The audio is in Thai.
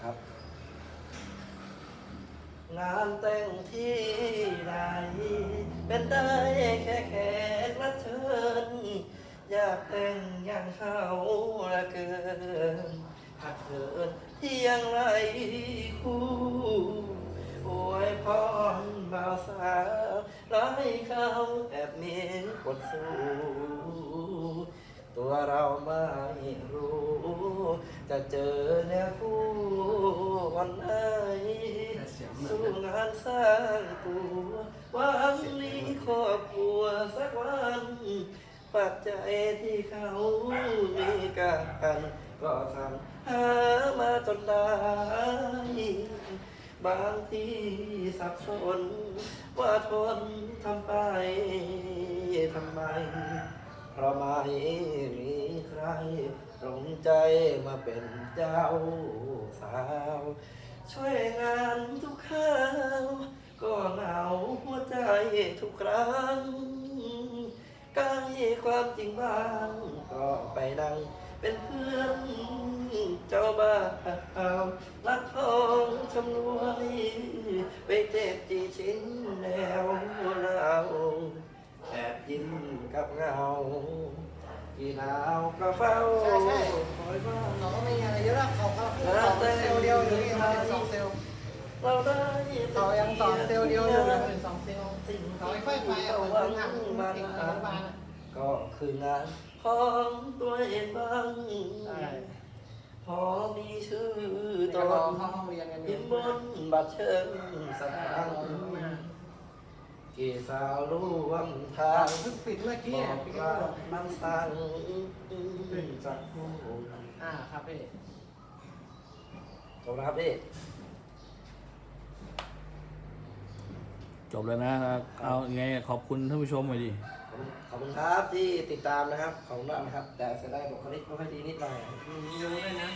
ครับ งานแต่งที่ใดเป็นได้แค่แขกรับเชิญอยากแต่งอย่างเขาละเกินหากเกินที่ยังไรคู่โอ้ยพรบ่าวสาวร้อยเขาแอบมีกดสู้ ตัวเราไม่รู้ จะเจอเนื้อคู่วันไหนสู้งานสร้างตัววันนี้ครอบครัวสักวันปัจจัยที่เขามีกันก็ทำหามาจนได้บางที่สับสนว่าทนทำไปทำไม เพราะไม่มีใครตรงใจมาเป็นเจ้าสาว ช่วยงานทุกคราวก็เหงาหัวใจทุกครั้งใกล้ความจริงบ้าง ก็ไปนั่งเป็นเพื่อนเจ้าบ่าวรักทองชำนวยไปเจ็บจีชิ้น กับเงาที่หนาวก็เฝ้าใช่ใช่ คอยบ้างเขาก็ไม่มีอะไรเยอะหรอกเขาก็สองเซลล์เดียวอยู่นี่เขาสองเซลล์เราได้เขายังสองเซลล์เดียวอยู่เลยสองเซลล์สิ่งเขาที่ไม่ค่อยไปอะเขาเหหวัมืงอนทางมาเด็กอนุบาลอะก็คืองานของตัวเองบ้างใช่พอมีชื่อตตอนนเข้าห้องเรียนกันอพิยู่มพ์บนบัตรเชิญสักครั้งมากี่ สาวร่วมทางเพิ่งปิดเมื่อกี้บออะกปิดว่าก็มันสั่งจากผู้อ่าครับพี่จบนะครับพี่จบแล้วนะ เอาไงขอบคุณท่านผู้ชมหน่อยดิ ขอบคุณครับที่ติดตามนะครับ ขอบคุณมากนะครับ แต่เสียดายบุคลิกไม่ค่อยดีนิดหน่อย มีเยอะด้วยนะ